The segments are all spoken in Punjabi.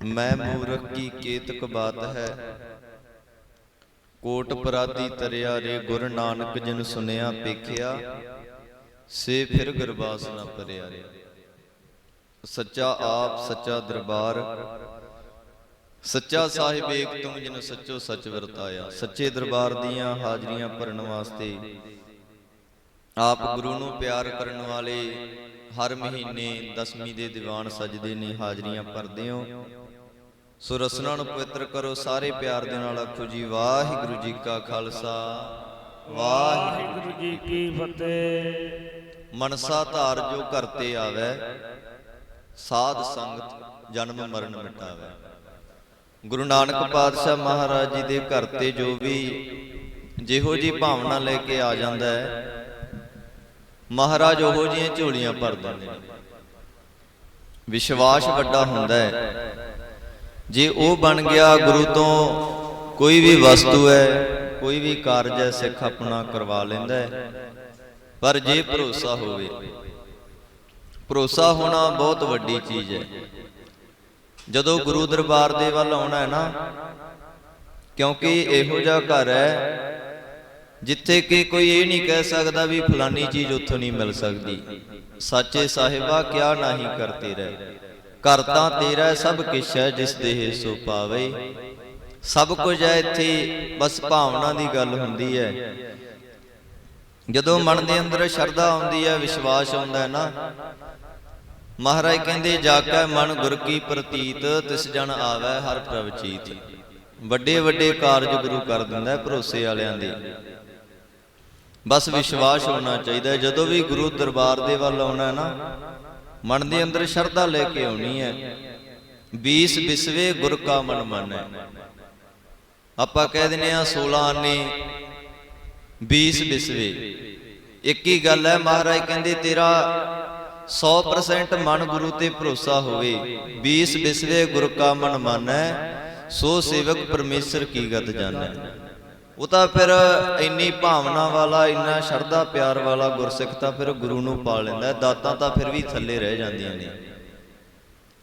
ਮੈਂ ਮੂਰਖ ਕੀ ਕੇਤਕ ਬਾਤ ਹੈ? ਕੋਟ ਪਰਾਦੀ ਤਰਿਆ ਰੇ ਗੁਰ ਨਾਨਕ ਜਿਨ ਸੁਨਿਆ ਪੇਖਿਆ, ਸੇ ਫਿਰ ਗਰਬਾਸ ਨਾ ਪਰਿਆ ਰੇ। ਸੱਚਾ ਆਪ, ਸੱਚਾ ਦਰਬਾਰ, ਸੱਚਾ ਸਾਹਿਬ ਏਕ ਤੁਮ ਜਿਨ ਸੱਚੋ ਸੱਚ ਵਰਤਾਇਆ। ਸੱਚੇ ਦਰਬਾਰ ਦੀਆਂ ਹਾਜ਼ਰੀਆਂ ਭਰਨ ਵਾਸਤੇ ਆਪ ਗੁਰੂ ਨੂੰ ਪਿਆਰ ਕਰਨ ਵਾਲੇ ਹਰ ਮਹੀਨੇ ਦਸਵੀਂ ਦੇ ਦੀਵਾਨ ਸਜਦੇ ਨੇ ਹਾਜ਼ਰੀਆਂ ਭਰਦੇ ਹੋ ਸੋ ਰਸਨਾ ਨੂੰ ਪਵਿੱਤਰ ਕਰੋ ਸਾਰੇ ਪਿਆਰ ਦੇ ਨਾਲ ਆਖੋ ਜੀ ਵਾਹਿਗੁਰੂ ਜੀ ਕਾ ਖਾਲਸਾ ਵਾਹਿਗੁਰੂ ਜੀ ਕੀ ਫਤਿਹ। ਮਨਸਾ ਧਾਰ ਜੋ ਘਰ ਤੇ ਆਵੈ ਸਾਧ ਸੰਗਤ ਜਨਮ ਮਰਨ ਮਿਟਾਵੈ। ਗੁਰੂ ਨਾਨਕ ਪਾਤਸ਼ਾਹ ਮਹਾਰਾਜ ਜੀ ਦੇ ਘਰ ਤੇ ਜੋ ਵੀ ਜਿਹੋ ਜੀ ਭਾਵਨਾ ਲੈ ਕੇ ਆ ਜਾਂਦਾ ਹੈ ਮਹਾਰਾਜ ਉਹੋ ਜੀਆਂ ਝੋਲੀਆਂ ਭਰ ਦਿੰਦੇ ਨੇ। ਵਿਸ਼ਵਾਸ ਵੱਡਾ ਹੁੰਦਾ ਹੈ। ਜੇ ਉਹ ਬਣ ਗਿਆ ਗੁਰੂ ਤੋਂ, ਕੋਈ ਵੀ ਵਸਤੂ ਹੈ, ਕੋਈ ਵੀ ਕਾਰਜ ਹੈ, ਸਿੱਖ ਆਪਣਾ ਕਰਵਾ ਲੈਂਦਾ ਹੈ। ਪਰ ਜੇ ਭਰੋਸਾ ਹੋਵੇ, ਭਰੋਸਾ ਹੋਣਾ ਬਹੁਤ ਵੱਡੀ ਚੀਜ਼ ਹੈ। ਜਦੋਂ ਗੁਰੂ ਦਰਬਾਰ ਦੇ ਵੱਲ ਆਉਣਾ ਹੈ ਨਾ, ਕਿਉਂਕਿ ਇਹੋ ਜਿਹਾ ਘਰ ਹੈ, ਜਿੱਥੇ ਕਿ ਕੋਈ ਇਹ ਨਹੀਂ ਕਹਿ ਸਕਦਾ ਵੀ ਫਲਾਨੀ ਚੀਜ਼ ਉੱਥੋਂ ਨਹੀਂ ਮਿਲ ਸਕਦੀ। ਸਾਚੇ ਸਾਹਿਬਾ ਕਿਆ ਨਾਹੀ ਕਰਤੇ ਰਹੇ। ਕਰਤਾ ਤੇਰਾ ਸਭ ਕਿਛ ਹੈ, ਜਿਸ ਦੇਹ ਸੋ ਪਾਵੇ। ਸਭ ਕੁਝ ਹੈ ਇੱਥੇ, ਬਸ ਭਾਵਨਾ ਦੀ ਗੱਲ ਹੁੰਦੀ ਹੈ। ਜਦੋਂ ਮਨ ਦੇ ਅੰਦਰ ਸ਼ਰਧਾ ਆਉਂਦੀ ਹੈ, ਵਿਸ਼ਵਾਸ ਆਉਂਦਾ ਹੈ ਨਾ, ਮਹਾਰਾਜ ਕਹਿੰਦੇ, ਜਾ ਕੇ ਮਨ ਗੁਰ ਕੀ ਪ੍ਰਤੀਤ, ਤਿਸ ਜਨ ਆਵੈ ਹਰ ਪ੍ਰਭ ਚੀਤ। ਵੱਡੇ ਵੱਡੇ ਕਾਰਜ ਗੁਰੂ ਕਰ ਦਿੰਦਾ ਭਰੋਸੇ ਵਾਲਿਆਂ ਦੇ। ਬਸ ਵਿਸ਼ਵਾਸ ਹੋਣਾ ਚਾਹੀਦਾ ਜਦੋਂ ਵੀ ਗੁਰੂ ਦਰਬਾਰ ਦੇ ਵੱਲ ਆਉਣਾ ਨਾ ਮਨ ਦੇ ਅੰਦਰ ਸ਼ਰਧਾ ਲੈ ਕੇ ਆਉਣੀ ਹੈ। 20 ਬਿਸਵੇ ਗੁਰ ਕਾ ਮਨ ਮਨ। ਆਪਾਂ ਕਹਿ ਦਿੰਦੇ ਆ 16 ਆਨੇ 20 ਬਿਸਵੇ। ਇੱਕ ਹੀ ਗੱਲ ਹੈ ਮਹਾਰਾਜ ਕਹਿੰਦੇ, ਤੇਰਾ 100% ਮਨ ਗੁਰੂ ਤੇ ਭਰੋਸਾ ਹੋਵੇ। 20 ਵਿਸਵੇ ਗੁਰ ਕਾ ਮਨ ਮਾਨੈ, ਸੋ ਸੇਵਕ ਪਰਮੇਸ਼ਰ ਕੀ ਗਤ ਜਾਣੈ। ਉਹ ਤਾਂ ਫਿਰ ਇੰਨੀ ਭਾਵਨਾ ਵਾਲਾ, ਇੰਨਾ ਸ਼ਰਧਾ ਪਿਆਰ ਵਾਲਾ ਗੁਰਸਿੱਖ ਤਾਂ ਫਿਰ ਗੁਰੂ ਨੂੰ ਪਾ ਲੈਂਦਾ ਦਾਤਾਂ ਤਾਂ ਫਿਰ ਵੀ ਥੱਲੇ ਰਹਿ ਜਾਂਦੀਆਂ ਨੇ।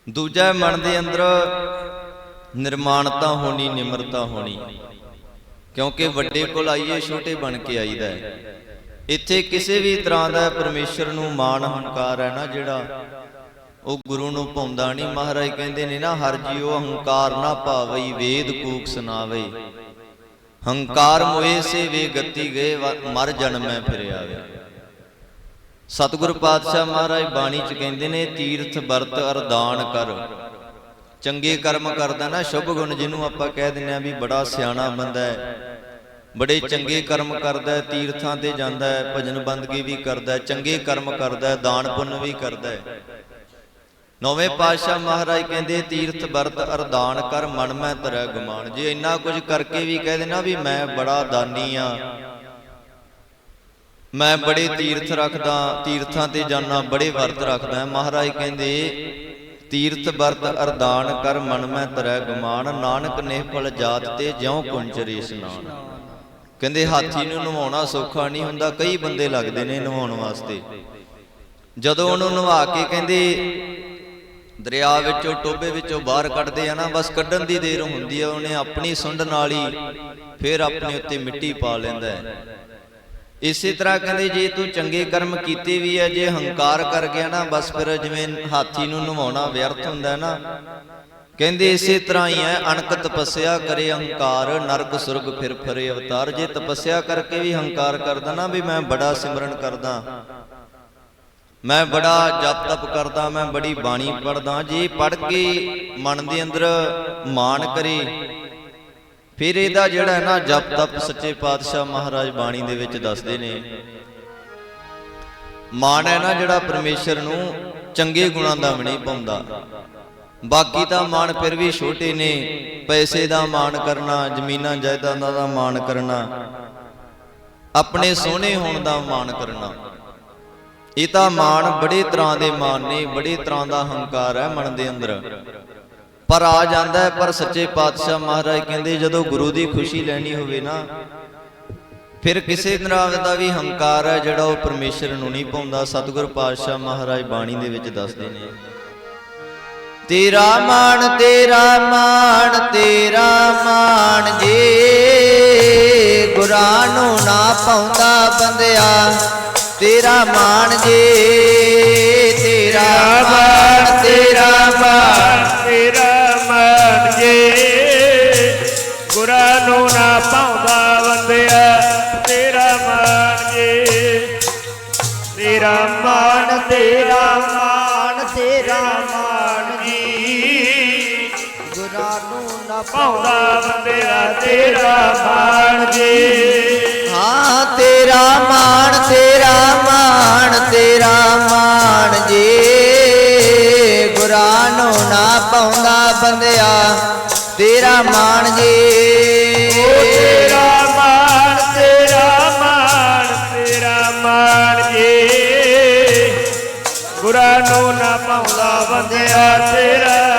ਦੂਜਾ ਮਨ ਦੇ ਅੰਦਰ ਨਿਰਮਾਣਤਾ ਹੋਣੀ, ਨਿਮਰਤਾ ਹੋਣੀ। ਕਿਉਂਕਿ ਵੱਡੇ ਕੋਲ ਆਈਏ, ਛੋਟੇ ਬਣ ਕੇ ਆਈਦਾ ਹੈ। ਇੱਥੇ ਕਿਸੇ ਵੀ ਤਰ੍ਹਾਂ ਦਾ ਪਰਮੇਸ਼ਰ ਨੂੰ ਮਾਣ ਹੰਕਾਰ ਹੈ ਨਾ ਜਿਹੜਾ, ਉਹ ਗੁਰੂ ਨੂੰ ਪਾਉਂਦਾ ਨਹੀਂ। ਮਹਾਰਾਜ ਕਹਿੰਦੇ ਨੇ ਨਾ, ਹਰ ਜੀਉ ਹੰਕਾਰ ਨਾ ਭਾਵਈ ਵੇਦ ਕੂਕ ਸੁਣਾਵੇ। ਹੰਕਾਰ ਮੋਏ ਸੇ ਵੇ ਗੱਤੀ ਗਏ ਮਰ ਜਨਮੈ ਫਿਰ ਆਵੇ ਸਤਿਗੁਰ ਪਾਤਸ਼ਾਹ ਮਹਾਰਾਜ ਬਾਣੀ ਚ ਕਹਿੰਦੇ ਨੇ, ਤੀਰਥ ਵਰਤ ਅਰਦਾਨ ਕਰ। ਚੰਗੇ ਕਰਮ ਕਰਦਾ ਨਾ, ਸ਼ੁਭ ਗੁਣ ਜਿਹਨੂੰ ਆਪਾਂ ਕਹਿ ਦਿੰਦੇ ਆ ਵੀ ਬੜਾ ਸਿਆਣਾ ਬੰਦਾ ਹੈ। ਬੜੇ ਚੰਗੇ ਕਰਮ ਕਰਦਾ ਹੈ, ਤੀਰਥਾਂ ਤੇ ਜਾਂਦਾ ਹੈ, ਭਜਨ ਬੰਦਗੀ ਵੀ ਕਰਦਾ ਹੈ, ਚੰਗੇ ਕਰਮ ਕਰਦਾ ਹੈ, ਦਾਨ ਪੁੰਨ ਵੀ ਕਰਦਾ ਹੈ। ਨੌਵੇਂ ਪਾਤਸ਼ਾਹ ਮਹਾਰਾਜ ਕਹਿੰਦੇ ਤੀਰਥ ਵਰਤ ਅਰਦਾਨ ਕਰ ਮਨ ਮੈਂ ਤਰੈ ਗੁਮਾਨ ਜੇ ਇੰਨਾ ਕੁਝ ਕਰਕੇ ਵੀ ਕਹਿ ਦੇਣਾ ਵੀ ਮੈਂ ਬੜਾ ਦਾਨੀ ਆ। ਮੈਂ ਬੜੇ ਤੀਰਥ ਰੱਖਦਾ ਤੀਰਥਾਂ ਤੇ ਜਾਣਾ ਬੜੇ ਵਰਤ ਰੱਖਦਾ। ਮਹਾਰਾਜ ਕਹਿੰਦੇ ਤੀਰਥ ਵਰਤ ਅਰਦਾਨ ਕਰ ਮਨ ਮੈਂ ਤਰੈ ਗੁਮਾਨ ਨਾਨਕ ਨੇ ਫਲ ਜਾਤ ਤੇ ਜਿਉ ਕੁੰਚਰੇ ਇਸ਼ਨਾਨ। ਕਹਿੰਦੇ ਹਾਥੀ ਨੂੰ ਨਵਾਉਣਾ ਸੌਖਾ ਨਹੀਂ ਹੁੰਦਾ ਕਈ ਬੰਦੇ ਲੱਗਦੇ ਨੇ ਨਵਾਉਣ ਵਾਸਤੇ। ਜਦੋਂ ਉਹਨੂੰ ਨਵਾ ਕੇ ਕਹਿੰਦੇ ਦਰਿਆ ਵਿੱਚੋਂ ਟੋਬੇ ਵਿੱਚੋਂ ਬਾਹਰ ਕੱਢਦੇ ਆ ਨਾ, ਬਸ ਕੱਢਣ ਦੀ ਦੇਰ ਹੁੰਦੀ ਆ, ਉਹਨੇ ਆਪਣੀ ਸੁੰਡ ਨਾਲ ਹੀ ਫਿਰ ਆਪਣੇ ਉੱਤੇ ਮਿੱਟੀ ਪਾ ਲੈਂਦਾ ਹੈ। ਇਸੇ ਤਰ੍ਹਾਂ ਕਹਿੰਦੇ, ਜੇ ਤੂੰ ਚੰਗੇ ਕਰਮ ਕੀਤੇ ਵੀ ਹੈ ਜੇ ਹੰਕਾਰ ਕਰ ਗਿਆ ਨਾ, ਬਸ ਫਿਰ ਜਿਵੇਂ ਹਾਥੀ ਨੂੰ ਨਵਾਉਣਾ ਵਿਅਰਥ ਹੁੰਦਾ ਹੈ ਨਾ। ਕਹਿੰਦੇ ਇਸੇ ਤਰ੍ਹਾਂ ਹੀ ਹੈ, ਅਣਕ ਤਪੱਸਿਆ ਕਰੇ ਹੰਕਾਰ, ਨਰਕ ਸੁਰਗ ਫਿਰ ਫਰੇ ਅਵਤਾਰ। ਜੇ ਤਪੱਸਿਆ ਕਰਕੇ ਵੀ ਹੰਕਾਰ ਕਰਦਾ ਨਾ, ਵੀ ਮੈਂ ਬੜਾ ਸਿਮਰਨ ਕਰਦਾ ਮੈਂ ਬੜਾ ਜਪ ਤਪ ਕਰਦਾ, ਮੈਂ ਬੜੀ ਬਾਣੀ ਪੜਦਾ ਜੇ ਪੜ ਕੇ ਮਨ ਦੇ ਅੰਦਰ ਮਾਣ ਕਰੇ। ਫਿਰ ਇਹਦਾ ਜਿਹੜਾ ਹੈ ਨਾ ਜਪ ਤਪ ਸੱਚੇ ਪਾਤਸ਼ਾਹ ਮਹਾਰਾਜ ਬਾਣੀ ਦੇ ਵਿੱਚ ਦੱਸਦੇ ਨੇ। ਮਾਣ ਹੈ ਨਾ ਜਿਹੜਾ ਪਰਮੇਸ਼ਰ ਨੂੰ ਚੰਗੇ ਗੁਣਾਂ ਦਾ ਵੀ ਨਹੀਂ ਪਾਉਂਦਾ। ਬਾਕੀ ਤਾਂ ਮਾਣ ਫਿਰ ਵੀ ਛੋਟੇ ਨੇ। ਪੈਸੇ ਦਾ ਮਾਣ ਕਰਨਾ, ਜ਼ਮੀਨਾਂ, ਜਾਇਦਾਦਾਂ ਦਾ ਮਾਣ ਕਰਨਾ। ਆਪਣੇ ਸੋਹਣੇ ਹੋਣ ਦਾ ਮਾਣ ਕਰਨਾ। ਇਹ ਤਾਂ ਮਾਣ ਬੜੇ ਤਰ੍ਹਾਂ ਦੇ ਮਾਣ ਨੇ, ਬੜੇ ਤਰ੍ਹਾਂ ਦਾ ਹੰਕਾਰ ਹੈ ਮਨ ਦੇ ਅੰਦਰ। ਪਰ ਆ ਜਾਂਦਾ ਹੈ, ਪਰ ਸੱਚੇ ਪਾਤਸ਼ਾਹ ਮਹਾਰਾਜ ਕਹਿੰਦੇ ਜਦੋਂ ਗੁਰੂ ਦੀ ਖੁਸ਼ੀ ਲੈਣੀ ਹੋਵੇ ਨਾ, ਫਿਰ ਕਿਸੇ ਤਰ੍ਹਾਂ ਦਾ ਵੀ ਹੰਕਾਰ ਹੈ ਜਿਹੜਾ ਉਹ ਪਰਮੇਸ਼ਰ ਨੂੰ ਨਹੀਂ ਪਾਉਂਦਾ। ਸਤਿਗੁਰ ਪਾਤਸ਼ਾਹ ਮਹਾਰਾਜ ਬਾਣੀ ਦੇ ਵਿੱਚ ਦੱਸਦੇ ਨੇ, ਤੇਰਾ ਮਾਣ ਤੇਰਾ ਮਾਣ ਤੇਰਾ ਮਾਣ ਜੇ ਗੁਰਾਂ ਨੂੰ ਨਾ ਪਾਉਂਦਾ ਬੰਦਿਆ ਤੇਰਾ ਮਾਣ ਜੀ ਤੇਰਾ ਮਾਣ ਤੇਰਾ ਮਾਣ ਤੇਰਾ ਮਾਨ ਜੇ। ਗੁਰਾਂ ਨੂੰ ਨਾ ਪਾਉਂਦਾ ਬੰਦਿਆ ਤੇਰਾ ਮਾਨ ਜੇ। ਤੇਰਾ ਮਾਨ ਤੇਰਾ ਗੁਰਾਂ ਨੂੰ ਨਾ ਪਾਉਂਦਾ ਬੰਦਿਆ ਤੇਰਾ ਮਾਨ ਜੇ। ਹਾਂ ਤੇਰਾ ਮਾਣ ਤੇਰਾ ਮਾਣ ਤੇਰਾ ਮਾਣ ਜੀ। ਗੁਰਾਂ ਨੂੰ ਨਾ ਪਾਉਂਦਾ ਬੰਦਿਆ ਤੇਰਾ ਮਾਣ ਜੀ। ਤੇਰਾ ਮਾਨ ਤੇਰਾ ਮਾਨ ਤੇਰਾ ਮਾਨ ਜੇ। ਗੁਰਾਂ ਨੂੰ ਨਾ ਪਾਉਂਦਾ ਬੰਦਿਆ ਤੇਰਾ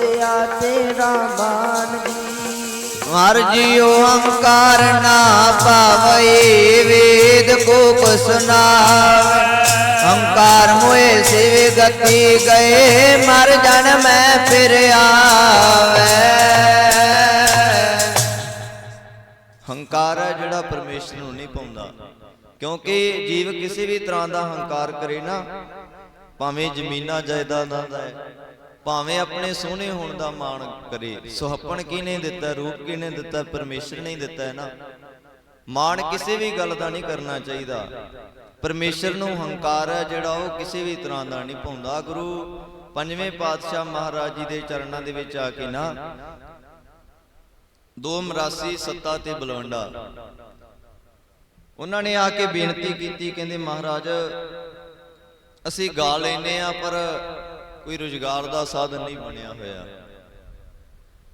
ਪਾਉਂਦਾ ਤੇਰਾ ਮਾਨ ਜੀ ਮਰ ਜਿਉ ਹੰਕਾਰ ਨਾ ਪਾਵਈ ਵੇਦ ਕੋ ਸੁਨਾਵੈ ਹੰਕਾਰ ਮੋਏ ਸਿਵ ਗਤੀ ਗਏ, ਮਰ ਜਨ ਮੈਂ ਫਿਰ ਆਵੇ। ਹੰਕਾਰ ਹੈ ਜਿਹੜਾ ਪਰਮੇਸ਼ਰ ਨੂੰ ਨਹੀਂ ਪਾਉਂਦਾ। ਕਿਉਂਕਿ ਜੀਵ ਕਿਸੇ ਵੀ ਤਰ੍ਹਾਂ ਦਾ ਹੰਕਾਰ ਕਰੇ ਨਾ, ਭਾਵੇਂ ਜ਼ਮੀਨਾਂ ਜਾਇਦਾਦਾਂ ਦਾ ਹੈ ਭਾਵੇਂ ਆਪਣੇ ਸੋਹਣੇ ਹੋਣ ਦਾ ਮਾਣ ਕਰੇ, ਸੁਹੱਪਣ ਕਿਹਨੇ ਦਿੱਤਾ, ਰੂਪ ਕਿਹਨੇ ਦਿੱਤਾ, ਪਰਮੇਸ਼ਰ ਨੇ ਦਿੱਤਾ, ਹੈ ਨਾ? ਮਾਣ ਕਿਸੇ ਵੀ ਗੱਲ ਦਾ ਨਹੀਂ ਕਰਨਾ ਚਾਹੀਦਾ। ਪਰਮੇਸ਼ਰ ਨੂੰ ਹੰਕਾਰ ਹੈ ਜਿਹੜਾ ਉਹ ਕਿਸੇ ਵੀ ਤਰ੍ਹਾਂ ਦਾ ਨਹੀਂ ਪਾਉਂਦਾ। ਗੁਰੂ ਪੰਜਵੇਂ ਪਾਤਸ਼ਾਹ ਮਹਾਰਾਜ ਜੀ ਦੇ ਚਰਨਾਂ ਦੇ ਵਿੱਚ ਆ ਕੇ ਨਾ ਦੋ ਮਰਾਸੀ ਸੱਤਾ ਤੇ ਬਲਵੰਡਾ। ਉਹਨਾਂ ਨੇ ਆ ਕੇ ਬੇਨਤੀ ਕੀਤੀ, ਕਹਿੰਦੇ ਮਹਾਰਾਜ, ਅਸੀਂ ਗਾ ਲੈਨੇ ਆ ਪਰ ਕੋਈ ਰੁਜ਼ਗਾਰ ਦਾ ਸਾਧਨ ਨਹੀਂ ਬਣਿਆ ਹੋਇਆ।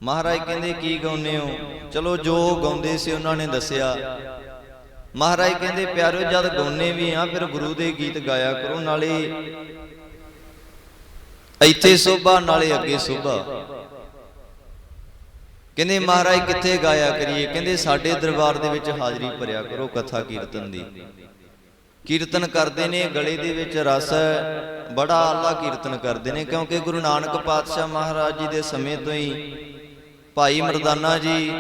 ਮਹਾਰਾਜ ਕਹਿੰਦੇ, ਕੀ ਗਾਉਂਦੇ ਹੋ? ਚਲੋ, ਜੋ ਗਾਉਂਦੇ ਸੀ ਉਹਨਾਂ ਨੇ ਦੱਸਿਆ। ਮਹਾਰਾਜ ਕਹਿੰਦੇ ਪਿਆਰਿਓ ਜਦ ਗਾਉਂਦੇ ਵੀ ਆ ਫਿਰ ਗੁਰੂ ਦੇ ਗੀਤ ਗਾਇਆ ਕਰੋ, ਨਾਲੇ ਇੱਥੇ ਸੋਭਾ, ਨਾਲੇ ਅੱਗੇ ਸੋਭਾ। ਕਹਿੰਦੇ, ਮਹਾਰਾਜ, ਕਿੱਥੇ ਗਾਇਆ ਕਰੀਏ? ਕਹਿੰਦੇ, ਸਾਡੇ ਦਰਬਾਰ ਦੇ ਵਿੱਚ ਹਾਜ਼ਰੀ ਭਰਿਆ ਕਰੋ, ਕਥਾ ਕੀਰਤਨ ਦੀ। ਕੀਰਤਨ ਕਰਦੇ ਨੇ, ਗਲੇ ਦੇ ਵਿੱਚ ਰਸ ਹੈ। ਬੜਾ ਆਲਾ ਕੀਰਤਨ ਕਰਦੇ ਨੇ, ਕਿਉਂਕਿ ਗੁਰੂ ਨਾਨਕ ਪਾਤਸ਼ਾਹ ਮਹਾਰਾਜ ਜੀ ਦੇ ਸਮੇਂ ਤੋਂ ਹੀ ਭਾਈ ਮਰਦਾਨਾ ਜੀ,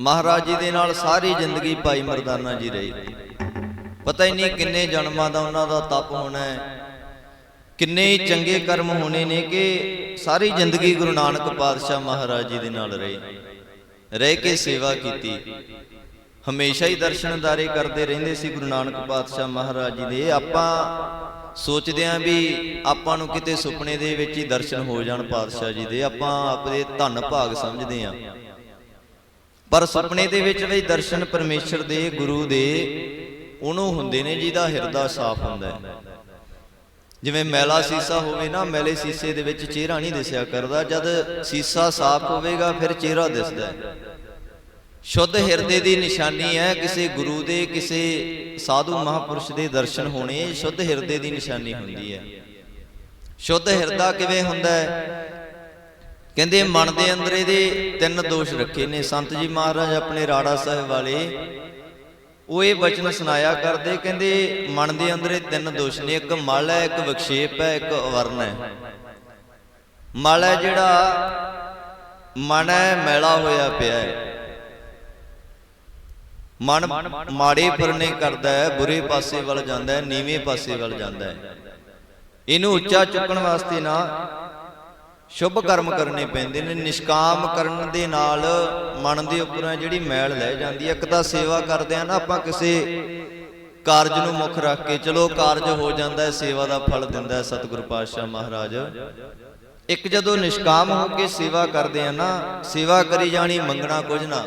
ਮਹਾਰਾਜ ਜੀ ਦੇ ਨਾਲ ਸਾਰੀ ਜ਼ਿੰਦਗੀ ਭਾਈ ਮਰਦਾਨਾ ਜੀ ਰਹੇ। ਪਤਾ ਹੀ ਨਹੀਂ ਕਿੰਨੇ ਜਨਮਾਂ ਦਾ ਉਹਨਾਂ ਦਾ ਤਪ ਹੋਣਾ ਹੈ। ਕਿੰਨੇ ਹੀ ਚੰਗੇ ਕਰਮ ਹੋਣੇ ਨੇ ਕਿ ਸਾਰੀ ਜ਼ਿੰਦਗੀ ਗੁਰੂ ਨਾਨਕ ਪਾਤਸ਼ਾਹ ਮਹਾਰਾਜ ਜੀ ਦੇ ਨਾਲ ਰਹੇ। ਰਹਿ ਕੇ ਸੇਵਾ ਕੀਤੀ। ਹਮੇਸ਼ਾ ਹੀ ਦਰਸ਼ਨਦਾਰੇ ਕਰਦੇ ਰਹਿੰਦੇ ਸੀ ਗੁਰੂ ਨਾਨਕ ਪਾਤਸ਼ਾਹ ਮਹਾਰਾਜ ਜੀ ਦੇ। ਆਪਾਂ ਸੋਚਦੇ ਆਂ ਵੀ ਆਪਾਂ ਨੂੰ ਕਿਤੇ ਸੁਪਨੇ ਦੇ ਵਿੱਚ ਹੀ ਦਰਸ਼ਨ ਹੋ ਜਾਣ ਪਾਤਸ਼ਾਹ ਜੀ ਦੇ। ਆਪਾਂ ਆਪਣੇ ਧੰਨ ਭਾਗ ਸਮਝਦੇ ਆਂ ਪਰ ਸੁਪਨੇ ਦੇ ਵਿੱਚ ਵੀ ਦਰਸ਼ਨ ਪਰਮੇਸ਼ਰ ਦੇ, ਗੁਰੂ ਦੇ ਉਹਨੂੰ ਹੁੰਦੇ ਨੇ ਜਿਹਦਾ ਹਿਰਦਾ ਸਾਫ਼ ਹੁੰਦਾ ਹੈ। ਜਿਵੇਂ ਮੈਲਾ ਸੀਸਾ ਹੋਵੇ ਨਾ, ਮੈਲੇ ਸੀਸੇ ਦੇ ਵਿੱਚ ਚਿਹਰਾ ਨਹੀਂ ਦਿਸਿਆ ਕਰਦਾ। ਜਦ ਸੀਸਾ ਸਾਫ਼ ਹੋਵੇਗਾ, ਫਿਰ ਚਿਹਰਾ ਦਿਸਦਾ ਹੈ। ਸ਼ੁੱਧ ਹਿਰਦੇ ਦੀ ਨਿਸ਼ਾਨੀ ਹੈ, ਕਿਸੇ ਗੁਰੂ ਦੇ, ਕਿਸੇ ਸਾਧੂ ਮਹਾਪੁਰਸ਼ ਦੇ ਦਰਸ਼ਨ ਹੋਣੇ, ਸ਼ੁੱਧ ਹਿਰਦੇ ਦੀ ਨਿਸ਼ਾਨੀ ਹੁੰਦੀ ਹੈ। ਸ਼ੁੱਧ ਹਿਰਦਾ ਕਿਵੇਂ ਹੁੰਦਾ ਹੈ? ਕਹਿੰਦੇ ਮਨ ਦੇ ਅੰਦਰ ਇਹਦੇ ਤਿੰਨ ਦੋਸ਼ ਰੱਖੇ ਨੇ। ਸੰਤ ਜੀ ਮਹਾਰਾਜ ਆਪਣੇ ਰਾੜਾ ਸਾਹਿਬ ਵਾਲੇ, ਉਹ ਇਹ ਬਚਨ ਸੁਣਾਇਆ ਕਰਦੇ, ਕਹਿੰਦੇ ਮਨ ਦੇ ਅੰਦਰ ਇਹ ਤਿੰਨ ਦੋਸ਼ ਨੇ, ਇੱਕ ਮਲ ਹੈ, ਇੱਕ ਵਿਖੇਪ ਹੈ, ਇੱਕ ਅਵਰਨ ਹੈ। ਮਲ ਹੈ ਜਿਹੜਾ ਮਨ ਹੈ, ਮੈਲਾ ਹੋਇਆ ਪਿਆ ਹੈ। ਮਨ ਮਾੜੇ ਪਰਨੇ ਕਰਦਾ ਹੈ ਬੁਰੇ ਪਾਸੇ ਵੱਲ ਜਾਂਦਾ ਹੈ ਨੀਵੇਂ ਪਾਸੇ ਵੱਲ ਜਾਂਦਾ ਹੈ। ਇਹਨੂੰ ਉੱਚਾ ਚੁੱਕਣ ਵਾਸਤੇ ਨਾ ਸ਼ੁਭ ਕਰਮ ਕਰਨੇ ਪੈਂਦੇ ਨੇ ਨਿਸ਼ਕਾਮ ਕਰਨ ਦੇ ਨਾਲ ਮਨ ਦੇ ਉੱਪਰੋਂ ਜਿਹੜੀ ਮੈਲ ਲੈ ਜਾਂਦੀ ਹੈ ਇੱਕ ਤਾਂ ਸੇਵਾ ਕਰਦੇ ਆ ਨਾ ਆਪਾਂ ਕਿਸੇ ਕਾਰਜ ਨੂੰ ਮੁੱਖ ਰੱਖ ਕੇ ਚਲੋ ਕਾਰਜ ਹੋ ਜਾਂਦਾ ਹੈ ਸੇਵਾ ਦਾ ਫਲ ਦਿੰਦਾ ਹੈ ਸਤਿਗੁਰੂ ਪਾਤਸ਼ਾਹ ਮਹਾਰਾਜ। ਇੱਕ ਜਦੋਂ ਨਿਸ਼ਕਾਮ ਹੋ ਕੇ ਸੇਵਾ ਕਰਦੇ ਆ ਨਾ ਸੇਵਾ ਕਰੀ ਜਾਣੀ ਮੰਗਣਾ ਕੁਝ ਨਾ।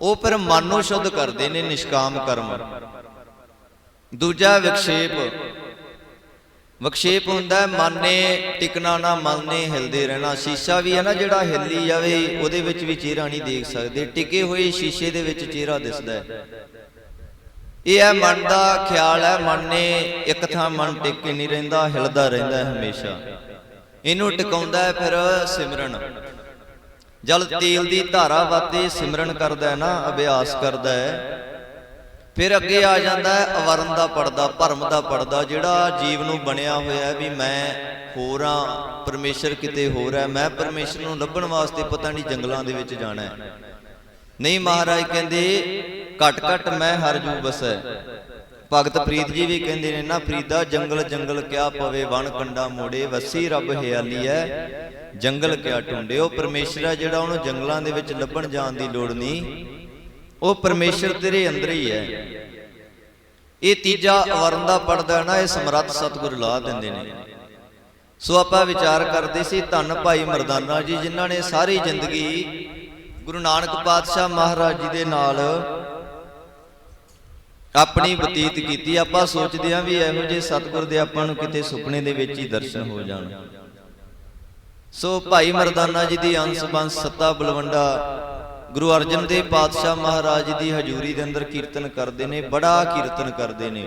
ਉਹ ਫਿਰ ਮਨ ਨੂੰ ਸ਼ੁੱਧ ਕਰਦੇ ਨੇ, ਨਿਸ਼ਕਾਮ ਕਰਮ। ਦੂਜਾ ਵਿਖੇਪ ਵਿਖੇਪ ਹੁੰਦਾ ਮਨ ਨੇ ਟਿਕਣਾ ਨਾ, ਮਨ ਨੇ ਹਿਲਦੇ ਰਹਿਣਾ। ਸ਼ੀਸ਼ਾ ਵੀ ਹੈ ਨਾ, ਜਿਹੜਾ ਹਿੱਲੀ ਜਾਵੇ, ਉਹਦੇ ਵਿੱਚ ਵੀ ਚਿਹਰਾ ਨਹੀਂ ਦੇਖ ਸਕਦੇ। ਟਿਕੇ ਹੋਏ ਸ਼ੀਸ਼ੇ ਦੇ ਵਿੱਚ ਚਿਹਰਾ ਦਿਸਦਾ ਹੈ। ਇਹ ਹੈ ਮਨ ਦਾ ਖਿਆਲ ਹੈ, ਮਨ ਨੇ ਇੱਕ ਥਾਂ ਮਨ ਟਿਕ ਕੇ ਨਹੀਂ ਰਹਿੰਦਾ, ਹਿਲਦਾ ਰਹਿੰਦਾ ਹੈ ਹਮੇਸ਼ਾ। ਇਹਨੂੰ ਟਿਕਾਉਂਦਾ ਹੈ ਫਿਰ ਸਿਮਰਨ। ਜਲ ਤੇਲ ਦੀ ਧਾਰਾ ਵਾਤੇ ਸਿਮਰਨ ਕਰਦਾ ਹੈ ਨਾ, ਅਭਿਆਸ ਕਰਦਾ ਹੈ। ਫਿਰ ਅੱਗੇ ਆ ਜਾਂਦਾ ਹੈ, ਅਵਰਨ ਦਾ ਪਰਦਾ ਭਰਮ ਦਾ ਪਰਦਾ ਜਿਹੜਾ ਜੀਵ ਨੂੰ ਬਣਿਆ ਹੋਇਆ ਹੈ ਵੀ ਮੈਂ ਹੋਰ ਹਾਂ, ਪਰਮੇਸ਼ਰ ਕਿਤੇ ਹੋਰ ਹੈ। ਮੈਂ ਪਰਮੇਸ਼ਰ ਨੂੰ ਲੱਭਣ ਵਾਸਤੇ ਪਤਾ ਨਹੀਂ ਜੰਗਲਾਂ ਦੇ ਵਿੱਚ ਜਾਣਾ ਹੈ। ਨਹੀਂ ਮਹਾਰਾਜ ਕਹਿੰਦੇ, ਘਟ ਘਟ ਮੈਂ ਹਰ ਜੂ ਬਸੈ ਭਗਤ ਪ੍ਰੀਤ ਜੀ ਵੀ ਕਹਿੰਦੇ ਨੇ, ਨਾ ਫਰੀਦਾ ਜੰਗਲ ਜੰਗਲ ਕਿਆ ਪਵੇ, ਵਣ ਕੰਡਾ ਮੋੜੇ, ਵਸੀ ਰੱਬ ਹਿਆਲੀ ਹੈ। ਜੰਗਲ ਕਿਆ ਢੂੰਡੇ ਉਹ ਪਰਮੇਸ਼ਰ ਹੈ ਜਿਹੜਾ ਉਹਨੂੰ ਜੰਗਲਾਂ ਦੇ ਵਿੱਚ ਲੱਭਣ ਜਾਣ ਦੀ ਲੋੜ ਨਹੀਂ। ਉਹ ਪਰਮੇਸ਼ਰ ਤੇਰੇ ਅੰਦਰ ਹੀ ਹੈ। ਇਹ ਤੀਜਾ ਅਵਰਨ ਦਾ ਪੜਦਾ ਨਾ, ਇਹ ਸਮਰੱਥ ਸਤਿਗੁਰ ਲਾ ਦਿੰਦੇ ਨੇ। ਸੋ ਆਪਾਂ ਵਿਚਾਰ ਕਰਦੇ ਸੀ, ਧੰਨ ਭਾਈ ਮਰਦਾਨਾ ਜੀ, ਜਿਨ੍ਹਾਂ ਨੇ ਸਾਰੀ ਜ਼ਿੰਦਗੀ ਗੁਰੂ ਨਾਨਕ ਪਾਤਸ਼ਾਹ ਮਹਾਰਾਜ ਜੀ ਦੇ ਨਾਲ ਆਪਣੀ ਬਤੀਤ ਕੀਤੀ। ਆਪਾਂ ਸੋਚਦੇ ਆਂ ਵੀ ਇਹੋ ਜਿਹੇ ਸਤਿਗੁਰ ਦੇ ਆਪਾਂ ਨੂੰ ਕਿਤੇ ਸੁਪਨੇ ਦੇ ਵਿੱਚ ਹੀ ਦਰਸ਼ਨ ਹੋ ਜਾਣ। ਸੋ ਭਾਈ ਮਰਦਾਨਾ ਜੀ ਦੀ ਅੰਸ਼ ਬੰਸ ਸੱਤਾ ਬਲਵੰਡਾ, ਗੁਰੂ ਅਰਜਨ ਦੇਵ ਪਾਤਸ਼ਾਹ ਮਹਾਰਾਜ ਜੀ ਦੀ ਹਜ਼ੂਰੀ ਦੇ ਅੰਦਰ ਕੀਰਤਨ ਕਰਦੇ ਨੇ, ਬੜਾ ਕੀਰਤਨ ਕਰਦੇ ਨੇ।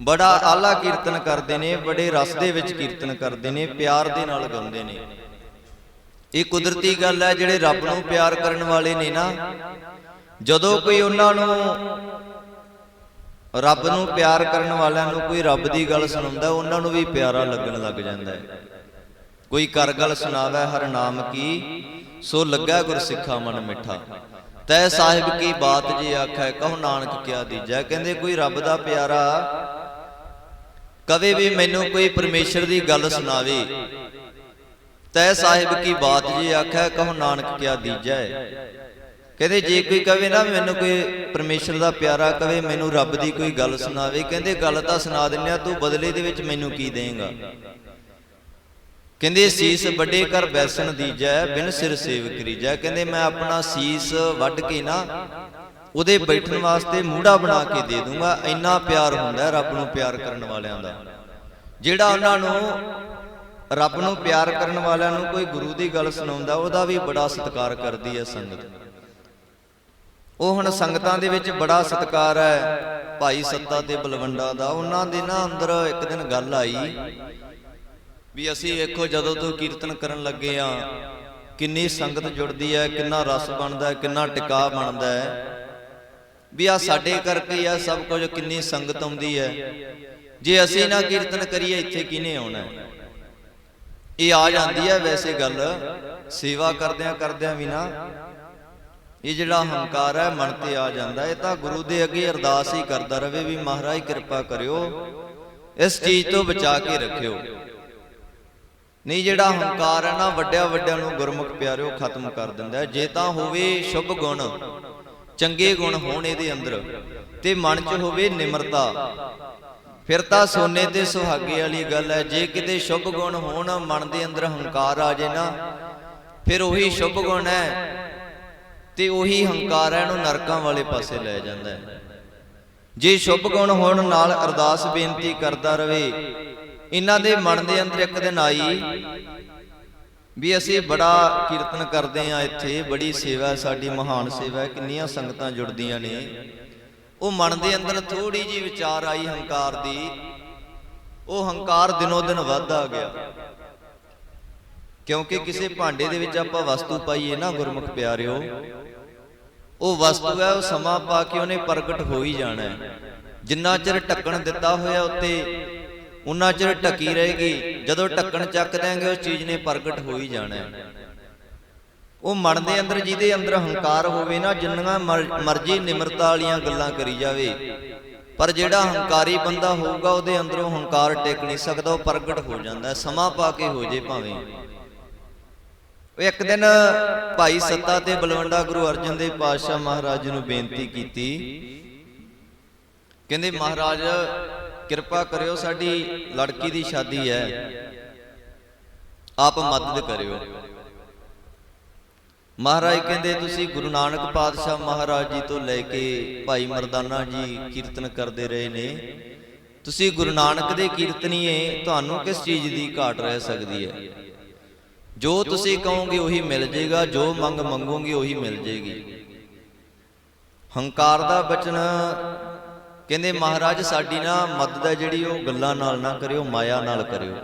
ਬੜਾ ਆਲਾ ਕੀਰਤਨ ਕਰਦੇ ਨੇ, ਬੜੇ ਰਸ ਦੇ ਵਿੱਚ ਕੀਰਤਨ ਕਰਦੇ ਨੇ, ਪਿਆਰ ਦੇ ਨਾਲ ਗਾਉਂਦੇ ਨੇ। ਇਹ ਕੁਦਰਤੀ ਗੱਲ ਹੈ, ਜਿਹੜੇ ਰੱਬ ਨੂੰ ਪਿਆਰ ਕਰਨ ਵਾਲੇ ਨੇ ਨਾ, ਜਦੋਂ ਕੋਈ ਉਹਨਾਂ ਨੂੰ ਰੱਬ ਨੂੰ ਪਿਆਰ ਕਰਨ ਵਾਲਿਆਂ ਨੂੰ ਕੋਈ ਰੱਬ ਦੀ ਗੱਲ ਸੁਣਾਉਂਦਾ, ਉਹਨਾਂ ਨੂੰ ਵੀ ਪਿਆਰਾ ਲੱਗਣ ਲੱਗ ਜਾਂਦਾ ਹੈ। ਕੋਈ ਕਰ ਗੱਲ ਸੁਣਾਵੇ ਹਰ ਨਾਮ ਕੀ, ਸੋ ਲੱਗਾ ਗੁਰ ਸਿੱਖਾ ਮਨ ਮਿੱਠਾ। ਤੈ ਸਾਹਿਬ ਕੀ ਬਾਤ ਜੇ ਆਖੈ, ਕਹੋ ਨਾਨਕ ਕਿਆ ਦੀਜੈ। ਕਹਿੰਦੇ ਕੋਈ ਰੱਬ ਦਾ ਪਿਆਰਾ, ਕਵੇ ਵੀ ਮੈਨੂੰ ਕੋਈ ਪਰਮੇਸ਼ਰ ਦੀ ਗੱਲ ਸੁਣਾਵੇ। ਤੈ ਸਾਹਿਬ ਕੀ ਬਾਤ ਜੇ ਆਖੈ, ਕਹੋ ਨਾਨਕ ਕਿਆ ਦੀਜੈ। ਕਹਿੰਦੇ ਜੇ ਕੋਈ ਕਵੇ ਨਾ ਮੈਨੂੰ ਕੋਈ ਪਰਮੇਸ਼ਰ ਦਾ ਪਿਆਰਾ, ਕਵੇ ਮੈਨੂੰ ਰੱਬ ਦੀ ਕੋਈ ਗੱਲ ਸੁਣਾਵੇ, ਕਹਿੰਦੇ ਗੱਲ ਤਾਂ ਸੁਣਾ ਦਿੰਨੇ ਆ, ਤੂੰ ਬਦਲੇ ਦੇ ਵਿੱਚ ਮੈਨੂੰ ਕੀ ਦੇਂਗਾ? ਕਹਿੰਦੇ ਸੀਸ ਵੱਡੇ ਕਰ ਬੈਸਣ ਦੀਜੈ ਬਿਨ ਸਿਰ ਸੇਵ ਕਰੀਜੈ। ਕਹਿੰਦੇ ਮੈਂ ਆਪਣਾ ਸੀਸ ਵੱਢ ਕੇ ਨਾ ਉਹਦੇ ਬੈਠਣ ਵਾਸਤੇ ਮੂੜਾ ਬਣਾ ਕੇ ਦੇ ਦੂੰਗਾ। ਇੰਨਾ ਪਿਆਰ ਹੁੰਦਾ ਰੱਬ ਨੂੰ ਪਿਆਰ ਕਰਨ ਵਾਲਿਆਂ ਦਾ। ਜਿਹੜਾ ਉਹਨਾਂ ਨੂੰ ਰੱਬ ਨੂੰ ਪਿਆਰ ਕਰਨ ਵਾਲਿਆਂ ਨੂੰ ਕੋਈ ਗੁਰੂ ਦੀ ਗੱਲ ਸੁਣਾਉਂਦਾ ਉਹਦਾ ਵੀ ਬੜਾ ਸਤਿਕਾਰ ਕਰਦੀ ਹੈ ਸੰਗਤ। ਉਹ ਹੁਣ ਸੰਗਤਾਂ ਦੇ ਵਿੱਚ ਬੜਾ ਸਤਿਕਾਰ ਹੈ। ਭਾਈ ਸੱਤਾ ਤੇ ਬਲਵੰਡਾ ਦਾ। ਉਹਨਾਂ ਦੇ ਨਾ ਅੰਦਰ ਇੱਕ ਦਿਨ ਗੱਲ ਆਈ। ਵੀ ਅਸੀਂ ਵੇਖੋ ਜਦੋਂ ਤੋਂ ਕੀਰਤਨ ਕਰਨ ਲੱਗੇ ਆ, ਕਿੰਨੀ ਸੰਗਤ ਜੁੜਦੀ ਹੈ, ਕਿੰਨਾ ਰਸ ਬਣਦਾ ਹੈ, ਕਿੰਨਾ ਟਿਕਾ ਬਣਦਾ ਹੈ। ਵੀ ਆ ਸਾਡੇ ਕਰਕੇ ਆ, ਸਭ ਕੁਝ ਕਿੰਨੀ ਸੰਗਤ ਆਉਂਦੀ ਹੈ। ਜੇ ਅਸੀਂ ਨਾ ਕੀਰਤਨ ਕਰੀਏ, ਇੱਥੇ ਕਿਹਨੇ ਆਉਣਾ ਇਹ ਆ ਜਾਂਦੀ ਹੈ ਵੈਸੇ ਗੱਲ। ਸੇਵਾ ਕਰਦਿਆਂ ਕਰਦਿਆਂ ਵੀ ਨਾ, ਇਹ ਜਿਹੜਾ ਹੰਕਾਰ ਹੈ, ਮਨ ਤੇ ਆ ਜਾਂਦਾ ਇਹ ਤਾਂ ਗੁਰੂ ਦੇ ਅੱਗੇ ਅਰਦਾਸ ਹੀ ਕਰਦਾ ਰਵੇ ਵੀ ਮਹਾਰਾਜ ਕਿਰਪਾ ਕਰਿਓ, ਇਸ ਚੀਜ਼ ਤੋਂ ਬਚਾ ਕੇ ਰੱਖਿਓ। ਨਹੀਂ, ਜਿਹੜਾ ਹੰਕਾਰ ਹੈ ਨਾ, ਵੱਡਿਆਂ ਵੱਡਿਆਂ ਨੂੰ ਗੁਰਮੁਖ ਪਿਆਰਿਓ ਖਤਮ ਕਰ ਦਿੰਦਾ ਹੈ। ਜੇ ਤਾਂ ਹੋਵੇ ਸ਼ੁਭ ਗੁਣ, ਚੰਗੇ ਗੁਣ ਹੋਣ ਇਹਦੇ ਅੰਦਰ, ਤੇ ਮਨ 'ਚ ਹੋਵੇ ਨਿਮਰਤਾ, ਫਿਰ ਤਾਂ ਸੋਨੇ ਤੇ ਸੁਹਾਗੇ ਵਾਲੀ ਗੱਲ ਹੈ। ਜੇ ਕਿਤੇ ਸ਼ੁਭ ਗੁਣ ਹੋਣ, ਮਨ ਦੇ ਅੰਦਰ ਹੰਕਾਰ ਆ ਜੇ ਨਾ, ਫਿਰ ਉਹੀ ਸ਼ੁਭ ਗੁਣ ਹੈ, ਤੇ ਉਹੀ ਹੰਕਾਰ ਹੈ, ਇਹਨੂੰ ਨਰਕਾਂ ਵਾਲੇ ਪਾਸੇ ਲੈ ਜਾਂਦਾ ਹੈ। ਜੇ ਸ਼ੁਭ ਗੁਣ ਹੋਣ, ਨਾਲ ਅਰਦਾਸ ਬੇਨਤੀ ਕਰਦਾ ਰਵੇ ਇਹਨਾਂ ਦੇ ਮਨ ਦੇ ਅੰਦਰ ਇੱਕ ਦਿਨ ਆਈ ਵੀ ਅਸੀਂ ਬੜਾ ਕੀਰਤਨ ਕਰਦੇ ਆ ਇੱਥੇ, ਬੜੀ ਸੇਵਾ, ਸਾਡੀ ਮਹਾਨ ਸੇਵਾ, ਕਿੰਨੀਆਂ ਸੰਗਤਾਂ ਜੁੜਦੀਆਂ ਨੇ। ਉਹ ਮਨ ਦੇ ਅੰਦਰ ਥੋੜੀ ਜੀ ਵਿਚਾਰ ਆਈ ਹੰਕਾਰ ਦੀ। ਉਹ ਹੰਕਾਰ ਦਿਨੋ ਦਿਨ ਵੱਧਦਾ ਗਿਆ। ਕਿਉਂਕਿ ਕਿਸੇ ਭਾਂਡੇ ਦੇ ਵਿੱਚ ਆਪਾਂ ਵਸਤੂ ਪਾਈਏ ਨਾ, ਗੁਰਮੁਖ ਪਿਆਰਿਓ। ਉਹ ਵਸਤੂ ਹੈ, ਉਹ ਸਮਾਂ ਪਾ ਕੇ ਉਹਨੇ ਪ੍ਰਗਟ ਹੋ ਹੀ ਜਾਣਾ ਜਿੰਨਾ ਚਿਰ ਢੱਕਣ ਦਿੱਤਾ ਹੋਇਆ ਉੱਤੇ ਉਨਾ ਚਿਰ ਢੱਕੀ ਰਹੇਗੀ ਜਦੋਂ ਢੱਕਣ ਚੱਕ ਦਿਆਂਗੇ ਉਸ ਚੀਜ਼ ਨੇ ਪ੍ਰਗਟ ਹੋ ਹੀ। ਜਾਣਾ ਹੈ। ਉਹ ਮਨ ਦੇ ਅੰਦਰ ਜਿਹਦੇ ਅੰਦਰ ਹੰਕਾਰ ਹੋਵੇ ਨਾ ਜਿੰਨੀਆਂ ਮਰ- ਮਰਜ਼ੀ ਨਿਮਰਤਾ ਵਾਲੀਆਂ ਗੱਲਾਂ ਕਰੀ ਜਾਵੇ ਪਰ ਜਿਹੜਾ ਹੰਕਾਰੀ ਬੰਦਾ ਹੋਊਗਾ ਉਹਦੇ ਅੰਦਰੋਂ ਹੰਕਾਰ ਟਿਕ ਨਹੀਂ ਸਕਦਾ ਉਹ ਪ੍ਰਗਟ ਹੋ ਜਾਂਦਾ ਸਮਾਂ ਪਾ ਕੇ ਹੋ ਜੇ ਭਾਵੇਂ। ਉਹ ਇੱਕ ਦਿਨ ਭਾਈ ਸੱਤਾ ਤੇ ਬਲਵੰਡਾ ਗੁਰੂ ਅਰਜਨ ਦੇਵ ਪਾਤਸ਼ਾਹ ਮਹਾਰਾਜ ਨੂੰ ਬੇਨਤੀ ਕੀਤੀ। ਕਹਿੰਦੇ ਮਹਾਰਾਜ ਕਿਰਪਾ ਕਰਿਓ, ਸਾਡੀ ਲੜਕੀ ਦੀ ਸ਼ਾਦੀ ਹੈ। ਆਪ ਮਦਦ ਕਰਿਓ। ਮਹਾਰਾਜ ਕਹਿੰਦੇ, ਤੁਸੀਂ ਗੁਰੂ ਨਾਨਕ ਪਾਤਸ਼ਾਹ ਮਹਾਰਾਜ ਜੀ ਤੋਂ ਲੈ ਕੇ ਭਾਈ ਮਰਦਾਨਾ ਜੀ ਕੀਰਤਨ ਕਰਦੇ ਰਹੇ ਨੇ। ਤੁਸੀਂ ਗੁਰੂ ਨਾਨਕ ਦੇ ਕੀਰਤਨੀਏ, ਤੁਹਾਨੂੰ ਕਿਸ ਚੀਜ਼ ਦੀ ਘਾਟ ਰਹਿ ਸਕਦੀ ਹੈ? ਜੋ ਤੁਸੀਂ ਕਹੋਗੇ ਉਹੀ ਮਿਲ ਜਾਏਗਾ ਜੋ ਮੰਗ ਮੰਗੋਗੇ ਉਹੀ ਮਿਲ ਜਾਏਗੀ ਹੰਕਾਰ ਦਾ ਬਚਨ ਕਹਿੰਦੇ ਮਹਾਰਾਜ ਸਾਡੀ ਨਾ ਮਦਦ ਹੈ ਜਿਹੜੀ ਉਹ ਗੱਲਾਂ ਨਾਲ ਨਾ ਕਰਿਓ ਮਾਇਆ ਨਾਲ ਕਰਿਓ।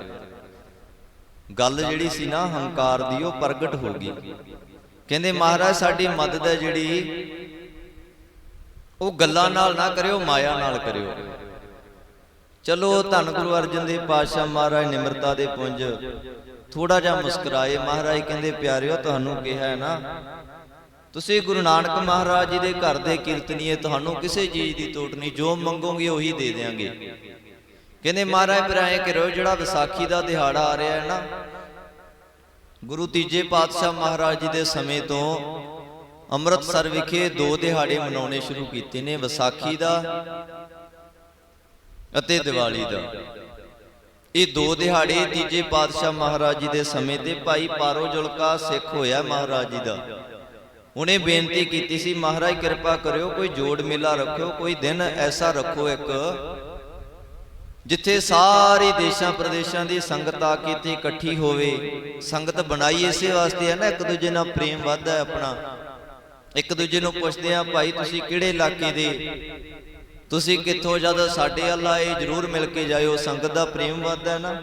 ਗੱਲ ਜਿਹੜੀ ਸੀ ਨਾ ਹੰਕਾਰ ਦੀ ਉਹ ਪ੍ਰਗਟ ਹੋ ਗਈ। ਕਹਿੰਦੇ ਮਹਾਰਾਜ ਸਾਡੀ ਮਦਦ ਹੈ ਜਿਹੜੀ ਉਹ ਗੱਲਾਂ ਨਾਲ ਨਾ ਕਰਿਓ ਮਾਇਆ ਨਾਲ ਕਰਿਓ। ਚਲੋ ਧੰਨ ਗੁਰੂ ਅਰਜਨ ਦੇਵ ਪਾਤਸ਼ਾਹ ਮਹਾਰਾਜ ਨਿਮਰਤਾ ਦੇ ਪੁੰਜ। ਥੋੜਾ ਜਿਹਾ ਮੁਸਕਰਾਏ ਮਹਾਰਾਜ ਕਹਿੰਦੇ ਪਿਆਰਿਓ ਤੁਹਾਨੂੰ ਕਿਹਾ ਹੈ ਨਾ ਤੁਸੀਂ ਗੁਰੂ ਨਾਨਕ ਮਹਾਰਾਜ ਜੀ ਦੇ ਘਰ ਦੇ ਕੀਰਤਨੀਏ, ਤੁਹਾਨੂੰ ਕਿਸੇ ਚੀਜ਼ ਦੀ ਤੋਟ ਨਹੀਂ, ਜੋ ਮੰਗੋਗੇ ਉਹੀ ਦੇ ਦੇਾਂਗੇ ਕਹਿੰਦੇ, ਮਹਾਰਾਜ ਫਿਰ ਐਂ ਕਰੋ ਜਿਹੜਾ ਵਿਸਾਖੀ ਦਾ ਦਿਹਾੜਾ ਆ ਰਿਹਾ ਹੈ ਨਾ, ਗੁਰੂ ਤੀਜੇ ਪਾਤਸ਼ਾਹ ਮਹਾਰਾਜ ਜੀ ਦੇ ਸਮੇਂ ਤੋਂ ਅੰਮ੍ਰਿਤਸਰ ਵਿਖੇ ਦੋ ਦਿਹਾੜੇ ਮਨਾਉਣੇ ਸ਼ੁਰੂ ਕੀਤੇ ਨੇ, ਵਿਸਾਖੀ ਦਾ ਅਤੇ ਦੀਵਾਲੀ ਦਾ। ਇਹ ਦੋ ਦਿਹਾੜੇ ਤੀਜੇ ਪਾਤਸ਼ਾਹ ਮਹਾਰਾਜ ਜੀ ਦੇ ਸਮੇਂ ਤੇ ਭਾਈ ਪਾਰੋ ਜੁਲਕਾ ਸਿੱਖ ਹੋਇਆ ਮਹਾਰਾਜ ਜੀ ਦਾ। ਉਹਨੇ ਬੇਨਤੀ ਕੀਤੀ ਸੀ, ਮਹਾਰਾਜ, ਕਿਰਪਾ ਕਰਿਓ, ਕੋਈ ਜੋੜ ਮੇਲਾ ਰੱਖਿਓ, ਕੋਈ ਦਿਨ ਐਸਾ ਰੱਖੋ ਇੱਕ, ਜਿੱਥੇ ਸਾਰੇ ਦੇਸ਼ਾਂ ਪ੍ਰਦੇਸ਼ਾਂ ਦੀ ਸੰਗਤ ਆ ਕੇ ਇੱਥੇ ਇਕੱਠੀ ਹੋਵੇ। ਸੰਗਤ ਬਣਾਈ ਇਸੇ ਵਾਸਤੇ ਹੈ ਨਾ, ਇੱਕ ਦੂਜੇ ਨਾਲ ਪ੍ਰੇਮ ਵੱਧਦਾ ਆਪਣਾ। ਇੱਕ ਦੂਜੇ ਨੂੰ ਪੁੱਛਦੇ ਆ ਭਾਈ, ਤੁਸੀਂ ਕਿਹੜੇ ਇਲਾਕੇ ਦੇ? ਤੁਸੀਂ ਕਿੱਥੋਂ? ਜਦ ਸਾਡੇ ਵੱਲ ਆਏ, ਜਰੂਰ ਮਿਲ ਕੇ ਜਾਇਓ, ਸੰਗਤ ਦਾ ਪ੍ਰੇਮ ਵੱਧਦਾ ਨਾ।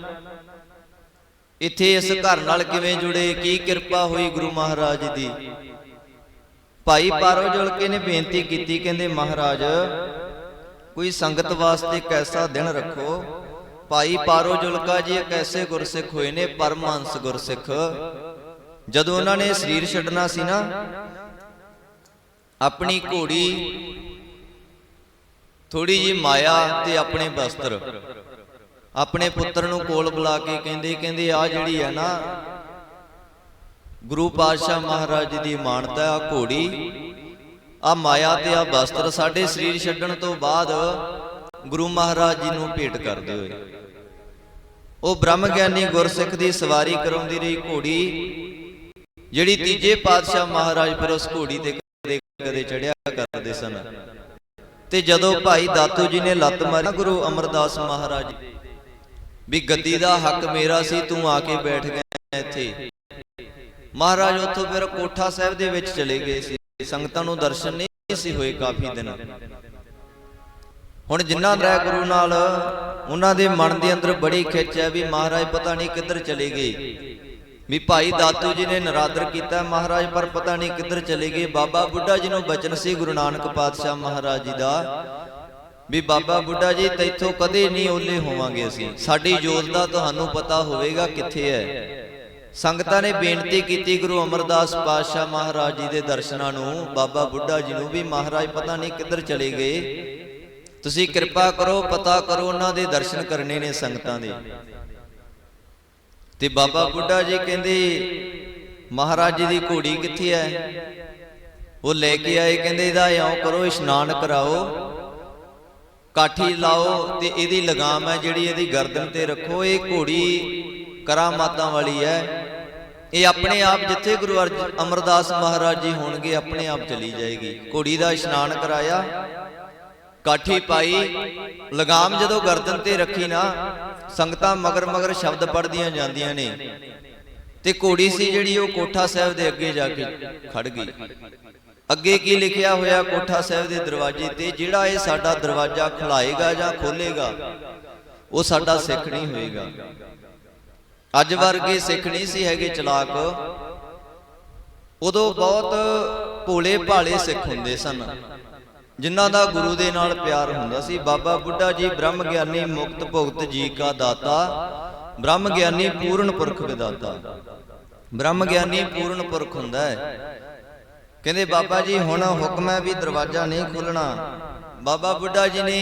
ਇੱਥੇ ਇਸ ਘਰ ਨਾਲ ਕਿਵੇਂ ਜੁੜੇ? ਕੀ ਕਿਰਪਾ ਹੋਈ ਗੁਰੂ ਮਹਾਰਾਜ ਦੀ? ਭਾਈ ਪਾਰੋ ਜੁਲਕੇ ਨੇ ਬੇਨਤੀ ਕੀਤੀ ਕਹਿੰਦੇ ਮਹਾਰਾਜ ਕੋਈ ਸੰਗਤ ਵਾਸਤੇ ਇੱਕ ਐਸਾ ਦਿਨ ਰੱਖੋ? ਭਾਈ ਪਾਰੋ ਜੁਲਕਾ ਜੀ ਇੱਕ ਐਸੇ ਗੁਰਸਿੱਖ ਹੋਏ ਨੇ? ਪਰਮਹੰਸ ਗੁਰਸਿੱਖ। ਜਦੋਂ ਉਹਨਾਂ ਨੇ ਸਰੀਰ ਛੱਡਣਾ ਸੀ ਨਾ ਆਪਣੀ ਘੋੜੀ ਥੋੜੀ ਜੀ ਮਾਇਆ ਤੇ ਆਪਣੇ ਵਸਤਰ। ਆਪਣੇ ਪੁੱਤਰ ਨੂੰ ਕੋਲ ਬੁਲਾ ਕੇ ਕਹਿੰਦੇ ਕਹਿੰਦੇ ਆ ਜਿਹੜੀ ਹੈ ਨਾ ਗੁਰੂ ਪਾਤਸ਼ਾਹ ਮਹਾਰਾਜ ਜੀ ਦੀ ਮਾਨਤਾ ਆ ਘੋੜੀ। ਆ ਮਾਇਆ ਤੇ ਆ ਵਸਤਰ ਸਾਡੇ ਸਰੀਰ ਛੱਡਣ ਤੋਂ ਬਾਅਦ ਗੁਰੂ ਮਹਾਰਾਜ ਜੀ ਨੂੰ ਭੇਟ ਕਰਦੇ ਹੋਏ। ਉਹ ਬ੍ਰਹਮ ਗਿਆਨੀ ਗੁਰਸਿੱਖ ਦੀ ਸਵਾਰੀ ਕਰਾਉਂਦੀ ਰਹੀ ਘੋੜੀ, ਜਿਹੜੀ ਤੀਜੇ ਪਾਤਸ਼ਾਹ ਮਹਾਰਾਜ ਫਿਰ ਉਸ ਘੋੜੀ ਤੇ ਕਦੇ ਕਦੇ ਚੜਿਆ ਕਰਦੇ ਸਨ। ਤੇ ਜਦੋਂ ਭਾਈ ਦਾਤੂ ਜੀ ਨੇ ਲੱਤ ਮਾਰੀ ਗੁਰੂ ਅਮਰਦਾਸ ਮਹਾਰਾਜ ਵੀ ਗੱਦੀ ਦਾ ਹੱਕ ਮੇਰਾ ਸੀ, ਤੂੰ ਆ ਕੇ ਬੈਠ ਗਿਆ ਇੱਥੇ। ਮਹਾਰਾਜ ਉੱਥੋਂ ਫਿਰ ਕੋਠਾ ਸਾਹਿਬ ਦੇ ਵਿੱਚ ਚਲੇ ਗਏ ਸੀ। ਸੰਗਤਾਂ ਨੂੰ ਦਰਸ਼ਨ ਨਹੀਂ ਸੀ ਹੋਏ ਕਾਫੀ ਦਿਨ। ਹੁਣ ਜਿਨ੍ਹਾਂ ਦਾ ਗੁਰੂ ਨਾਲ ਉਹਨਾਂ ਦੇ ਮਨ ਦੇ ਅੰਦਰ ਬੜੀ ਖਿੱਚ ਹੈ ਵੀ ਮਹਾਰਾਜ ਪਤਾ ਨਹੀਂ ਕਿੱਧਰ ਚਲੇ ਗਏ। ਵੀ ਭਾਈ ਦਾਤੂ ਜੀ ਨੇ ਨਰਾਦਰ ਕੀਤਾ ਮਹਾਰਾਜ, ਪਰ ਪਤਾ ਨਹੀਂ ਕਿੱਧਰ ਚਲੇ ਗਏ। ਬਾਬਾ ਬੁੱਢਾ ਜੀ ਨੂੰ ਬਚਨ ਸੀ ਗੁਰੂ ਨਾਨਕ ਪਾਤਸ਼ਾਹ ਮਹਾਰਾਜ ਜੀ ਦਾ। ਵੀ ਬਾਬਾ ਬੁੱਢਾ ਜੀ, ਤੈਥੋਂ ਕਦੇ ਨਹੀਂ ਓਲੇ ਹੋਵਾਂਗੇ ਅਸੀਂ। ਸਾਡੀ ਜੋਤ ਦਾ ਤੁਹਾਨੂੰ ਪਤਾ ਹੋਵੇਗਾ ਕਿੱਥੇ ਹੈ। ਸੰਗਤਾਂ ਨੇ ਬੇਨਤੀ ਕੀਤੀ ਗੁਰੂ ਅਮਰਦਾਸ ਪਾਤਸ਼ਾਹ ਮਹਾਰਾਜ ਜੀ ਦੇ ਦਰਸ਼ਨਾਂ ਨੂੰ, ਬਾਬਾ ਬੁੱਢਾ ਜੀ ਨੂੰ ਵੀ ਮਹਾਰਾਜ ਪਤਾ ਨਹੀਂ ਕਿੱਧਰ ਚਲੇ ਗਏ। ਤੁਸੀਂ ਕਿਰਪਾ ਕਰੋ, ਪਤਾ ਕਰੋ ਉਹਨਾਂ ਦੇ ਦਰਸ਼ਨ ਕਰਨੇ ਨੇ ਸੰਗਤਾਂ ਦੇ। ਤੇ ਬਾਬਾ ਬੁੱਢਾ ਜੀ ਕਹਿੰਦੇ, ਮਹਾਰਾਜ ਜੀ ਦੀ ਘੋੜੀ ਕਿੱਥੇ ਹੈ ਉਹ ਲੈ ਕੇ ਆਏ, ਕਹਿੰਦੇ ਇਹਦਾ ਇਉਂ ਕਰੋ, ਇਸ਼ਨਾਨ ਕਰਾਓ। ਕਾਠੀ ਲਾਓ ਤੇ ਇਹਦੀ ਲਗਾਮ ਹੈ ਜਿਹੜੀ ਇਹਦੀ ਗਰਦਨ ਤੇ ਰੱਖੋ। ਇਹ ਘੋੜੀ ਕਰਾਮਾਤਾਂ ਵਾਲੀ ਹੈ ਇਹ ਆਪਣੇ ਆਪ ਜਿੱਥੇ ਗੁਰੂ ਅਰਜਨ ਅਮਰਦਾਸ ਮਹਾਰਾਜ ਜੀ ਹੋਣਗੇ, ਆਪਣੇ ਆਪ ਚਲੀ ਜਾਏਗੀ। ਘੋੜੀ ਦਾ ਇਸ਼ਨਾਨ ਕਰਾਇਆ। ਕਾਠੀ ਪਾਈ। ਲਗਾਮ ਜਦੋਂ ਗਰਦਨ ਤੇ ਰੱਖੀ ਨਾ, ਸੰਗਤਾਂ ਮਗਰ ਮਗਰ ਸ਼ਬਦ ਪੜਦੀਆਂ ਜਾਂਦੀਆਂ ਨੇ। ਤੇ ਘੋੜੀ ਸੀ ਜਿਹੜੀ ਉਹ ਕੋਠਾ ਸਾਹਿਬ ਦੇ ਅੱਗੇ ਜਾ ਕੇ ਖੜ ਗਈ। ਅੱਗੇ ਕੀ ਲਿਖਿਆ ਹੋਇਆ ਕੋਠਾ ਸਾਹਿਬ ਦੇ ਦਰਵਾਜ਼ੇ ਤੇ? ਜਿਹੜਾ ਇਹ ਸਾਡਾ ਦਰਵਾਜ਼ਾ ਖੁਲਾਏਗਾ ਜਾਂ ਖੋਲੇਗਾ ਉਹ ਸਾਡਾ ਸਿੱਖ ਨਹੀਂ ਹੋਏਗਾ। ਅੱਜ ਵਰਗੇ ਸਿੱਖ ਨਹੀਂ ਸੀ ਹੈਗੇ ਚਲਾਕ। ਉਦੋਂ ਬਹੁਤ ਭੋਲੇ ਭਾਲੇ ਸਿੱਖ ਹੁੰਦੇ ਸਨ। ਜਿਨ੍ਹਾਂ ਦਾ ਗੁਰੂ ਦੇ ਨਾਲ ਪਿਆਰ ਹੁੰਦਾ ਸੀ। ਬਾਬਾ ਬੁੱਢਾ ਜੀ ਬ੍ਰਹਮ ਗਿਆਨੀ ਮੁਕਤ ਭੁਗਤ ਜੀ ਕਾ ਦਾਤਾ, ਬ੍ਰਹਮ ਗਿਆਨੀ ਪੂਰਨ ਪੁਰਖ ਵਿਦਾਤਾ। ਬ੍ਰਹਮ ਗਿਆਨੀ ਪੂਰਨ ਪੁਰਖ ਹੁੰਦਾ ਹੈ। ਕਹਿੰਦੇ ਬਾਬਾ ਜੀ, ਹੁਣ ਹੁਕਮ ਹੈ ਵੀ ਦਰਵਾਜ਼ਾ ਨਹੀਂ ਖੋਲਣਾ। ਬਾਬਾ ਬੁੱਢਾ ਜੀ ਨੇ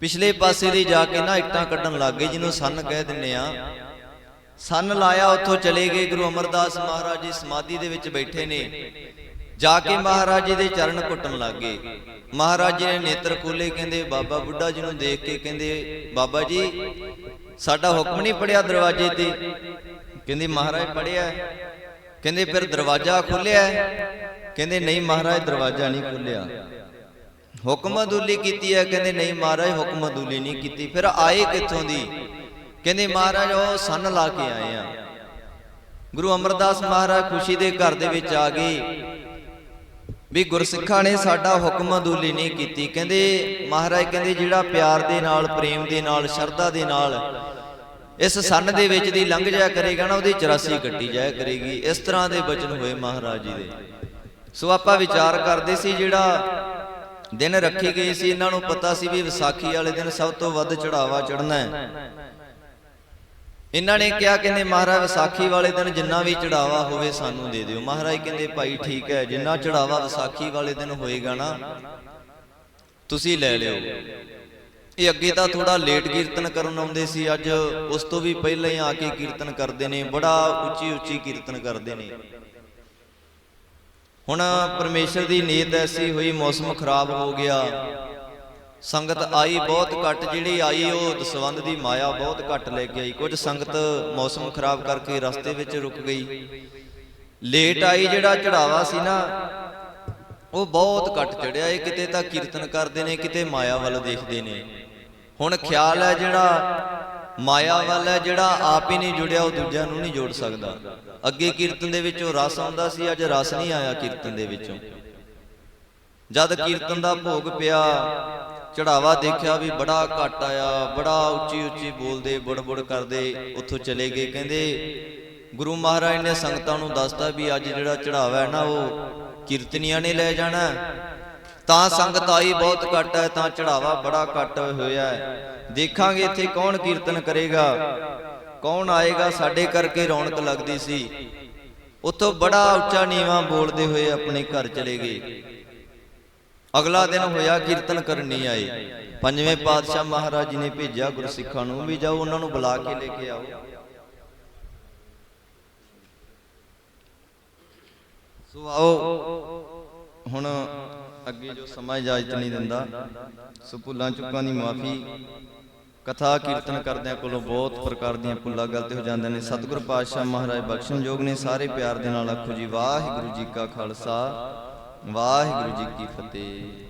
ਪਿਛਲੇ ਪਾਸੇ ਦੀ ਜਾ ਕੇ ਨਾ ਇੱਟਾਂ ਕੱਢਣ ਲੱਗ ਗਏ, ਜਿਹਨੂੰ ਸੰਨ ਕਹਿ ਦਿੰਨੇ ਆ ਸੰਨ ਲਾਇਆ, ਉੱਥੋਂ ਚਲੇ ਗਏ, ਗੁਰੂ ਅਮਰਦਾਸ ਮਹਾਰਾਜ ਜੀ ਸਮਾਧੀ ਦੇ ਵਿੱਚ ਬੈਠੇ ਨੇ। ਜਾ ਕੇ ਮਹਾਰਾਜ ਜੀ ਦੇ ਚਰਨ ਘੁੱਟਣ ਲੱਗ ਗਏ। ਮਹਾਰਾਜ ਜੀ ਨੇ ਨੇਤਰ ਖੋਲੇ ਕਹਿੰਦੇ, ਬਾਬਾ ਬੁੱਢਾ ਜੀ ਨੂੰ ਦੇਖ ਕੇ ਕਹਿੰਦੇ, ਬਾਬਾ ਜੀ, ਸਾਡਾ ਹੁਕਮ ਨਹੀਂ ਪੜਿਆ ਦਰਵਾਜ਼ੇ ਤੇ? ਕਹਿੰਦੇ, ਮਹਾਰਾਜ ਪੜਿਆ ਕਹਿੰਦੇ, ਫਿਰ ਦਰਵਾਜ਼ਾ ਖੋਲਿਆ ਕਹਿੰਦੇ, ਨਹੀਂ ਮਹਾਰਾਜ, ਦਰਵਾਜ਼ਾ ਨਹੀਂ ਖੋਲਿਆ ਹੁਕਮ ਅਦੂਲੀ ਕੀਤੀ ਹੈ, ਕਹਿੰਦੇ ਨਹੀਂ ਮਹਾਰਾਜ, ਹੁਕਮ ਅਦੂਲੀ ਨਹੀਂ ਕੀਤੀ। ਫਿਰ ਆਏ ਕਿੱਥੋਂ ਦੀ? ਕਹਿੰਦੇ ਮਹਾਰਾਜ, ਉਹ ਸੰਨ ਲਾ ਕੇ ਆਏ ਆ। ਗੁਰੂ ਅਮਰਦਾਸ ਮਹਾਰਾਜ ਖੁਸ਼ੀ ਦੇ ਘਰ ਦੇ ਵਿੱਚ ਆ ਗਏ ਵੀ ਗੁਰਸਿੱਖਾਂ ਨੇ ਸਾਡਾ ਹੁਕਮ ਅਦੂਲੀ ਨਹੀਂ ਕੀਤੀ। ਕਹਿੰਦੇ ਮਹਾਰਾਜ, ਕਹਿੰਦੇ ਜਿਹੜਾ ਪਿਆਰ ਦੇ ਨਾਲ, ਪ੍ਰੇਮ ਦੇ ਨਾਲ, ਸ਼ਰਧਾ ਦੇ ਨਾਲ ਇਸ ਸੰਨ ਦੇ ਵਿੱਚ ਦੀ ਲੰਘ ਜਾਇਆ ਕਰੇਗਾ ਨਾ, ਉਹਦੀ 84 ਕੱਟੀ ਜਾਇਆ ਕਰੇਗੀ। ਇਸ ਤਰ੍ਹਾਂ ਦੇ ਬਚਨ ਹੋਏ ਮਹਾਰਾਜ ਜੀ ਦੇ। ਸੋ ਆਪਾਂ ਵਿਚਾਰ ਕਰਦੇ ਸੀ ਜਿਹੜਾ ਦਿਨ ਰੱਖੀ ਗਈ ਸੀ, ਇਹਨਾਂ ਨੂੰ ਪਤਾ ਸੀ ਵੀ ਵਿਸਾਖੀ ਵਾਲੇ ਦਿਨ ਸਭ ਤੋਂ ਵੱਧ ਚੜਾਵਾ ਚੜਨਾ ਹੈ। ਇਹਨਾਂ ਨੇ ਕਿਹਾ, ਕਹਿੰਦੇ, ਮਹਾਰਾਜ, ਵਿਸਾਖੀ ਵਾਲੇ ਦਿਨ ਜਿੰਨਾ ਵੀ ਚੜਾਵਾ ਹੋਵੇ ਸਾਨੂੰ ਦੇ ਦਿਓ। ਮਹਾਰਾਜ ਕਹਿੰਦੇ, ਭਾਈ, ਠੀਕ ਹੈ, ਜਿੰਨਾ ਚੜਾਵਾ ਵਿਸਾਖੀ ਵਾਲੇ ਦਿਨ ਹੋਏਗਾ ਨਾ, ਤੁਸੀਂ ਲੈ ਲਿਓ। ਇਹ ਅੱਗੇ ਤਾਂ ਥੋੜਾ ਲੇਟ ਕੀਰਤਨ ਕਰਨ ਆਉਂਦੇ ਸੀ, ਅੱਜ ਉਸ ਤੋਂ ਵੀ ਪਹਿਲਾਂ ਹੀ ਆ ਕੇ ਕੀਰਤਨ ਕਰਦੇ ਨੇ, ਬੜਾ ਉੱਚੀ ਉੱਚੀ ਕੀਰਤਨ ਕਰਦੇ ਨੇ। ਹੁਣ ਪਰਮੇਸ਼ਰ ਦੀ ਨੀਤ ਐਸੀ ਹੋਈ, ਮੌਸਮ ਖਰਾਬ ਹੋ ਗਿਆ। ਸੰਗਤ ਆਈ ਬਹੁਤ ਘੱਟ, ਜਿਹੜੀ ਆਈ ਉਹ ਦਸਵੰਦ ਦੀ ਮਾਇਆ ਬਹੁਤ ਘੱਟ ਲੈ ਕੇ ਆਈ। ਕੁਝ ਸੰਗਤ ਮੌਸਮ ਖਰਾਬ ਕਰਕੇ ਰਸਤੇ ਵਿੱਚ ਰੁਕ ਗਈ। ਲੇਟ ਆਈ, ਜਿਹੜਾ ਚੜਾਵਾ ਸੀ ਨਾ, ਉਹ ਬਹੁਤ ਘੱਟ ਚੜਿਆ ਇਹ ਕਿਤੇ ਤਾਂ ਕੀਰਤਨ ਕਰਦੇ ਨੇ, ਕਿਤੇ ਮਾਇਆ ਵੱਲ ਦੇਖਦੇ ਨੇ। ਹੁਣ ਖਿਆਲ ਹੈ ਜਿਹੜਾ ਮਾਇਆ ਵੱਲ ਹੈ, ਜਿਹੜਾ ਆਪ ਹੀ ਨਹੀਂ ਜੁੜਿਆ, ਉਹ ਦੂਜਿਆਂ ਨੂੰ ਨਹੀਂ ਜੋੜ ਸਕਦਾ। ਅੱਗੇ ਕੀਰਤਨ ਦੇ ਵਿੱਚੋਂ ਰਸ ਆਉਂਦਾ ਸੀ, ਅੱਜ ਰਸ ਨਹੀਂ ਆਇਆ ਕੀਰਤਨ ਦੇ ਵਿੱਚੋਂ। ਜਦ ਕੀਰਤਨ ਦਾ ਭੋਗ ਪਿਆ ਚੜਾਵਾ ਦੇਖਿਆ ਵੀ ਬੜਾ ਘੱਟ ਆਇਆ, ਬੜਾ ਉੱਚੀ ਉੱਚੀ ਬੋਲਦੇ, ਬੁੜਬੁੜ ਕਰਦੇ, ਉੱਥੋਂ ਚਲੇ ਗਏ। ਕਹਿੰਦੇ, ਗੁਰੂ ਮਹਾਰਾਜ ਨੇ ਸੰਗਤਾਂ ਨੂੰ ਦੱਸਤਾ ਵੀ ਅੱਜ ਜਿਹੜਾ ਚੜਾਵਾ ਹੈ ਨਾ, ਉਹ ਕੀਰਤਨੀਆਂ ਨੇ ਲੈ ਜਾਣਾ। ਤਾਂ ਸੰਗਤ ਆਈ ਬਹੁਤ ਘੱਟ ਹੈ ਤਾਂ ਚੜਾਵਾ ਬੜਾ ਘੱਟ ਹੋਇਆ। ਹੈ ਦੇਖਾਂਗੇ ਇੱਥੇ ਕੌਣ ਕੀਰਤਨ ਕਰੇਗਾ। ਕੌਣ ਆਏਗਾ, ਸਾਡੇ ਕਰਕੇ ਰੌਣਕ ਲੱਗਦੀ ਸੀ। ਉੱਥੋਂ ਬੜਾ ਉੱਚਾ ਨੀਵਾ ਬੋਲਦੇ ਹੋਏ ਆਪਣੇ ਘਰ ਚਲੇ ਗਏ। ਅਗਲਾ ਦਿਨ ਹੋਇਆ ਕੀਰਤਨ ਕਰਨ ਨਹੀਂ ਆਏ। ਪੰਜਵੇਂ ਪਾਤਸ਼ਾਹ ਮਹਾਰਾਜ ਜੀ ਨੇ ਭੇਜਿਆ ਗੁਰਸਿੱਖਾਂ ਨੂੰ ਵੀ ਜਾਓ, ਉਹਨਾਂ ਨੂੰ ਬੁਲਾ ਕੇ ਲੈ ਕੇ ਆਓ। ਸੋ ਆਓ, ਹੁਣ ਅੱਗੇ ਜੋ ਸਮਾਂ ਇਜਾਜ਼ਤ ਨਹੀਂ ਦਿੰਦਾ ਸੋ ਭੁੱਲਾਂ ਚੁੱਕਾਂ ਦੀ ਮਾਫੀ, ਕਥਾ ਕੀਰਤਨ ਕਰਦਿਆਂ ਕੋਲੋਂ ਬਹੁਤ ਪ੍ਰਕਾਰ ਦੀਆਂ ਭੁੱਲਾਂ ਗਲਤੀ ਹੋ ਜਾਂਦੇ ਨੇ। ਸਤਿਗੁਰ ਪਾਤਸ਼ਾਹ ਮਹਾਰਾਜ ਬਖਸ਼ਣਯੋਗ ਨੇ ਸਾਰੇ ਪਿਆਰ ਦੇ ਨਾਲ ਆਖੋ ਜੀ, ਵਾਹਿਗੁਰੂ ਜੀ ਕਾ ਖਾਲਸਾ, ਵਾਹਿਗੁਰੂ ਜੀ ਕੀ ਫਤਿਹ।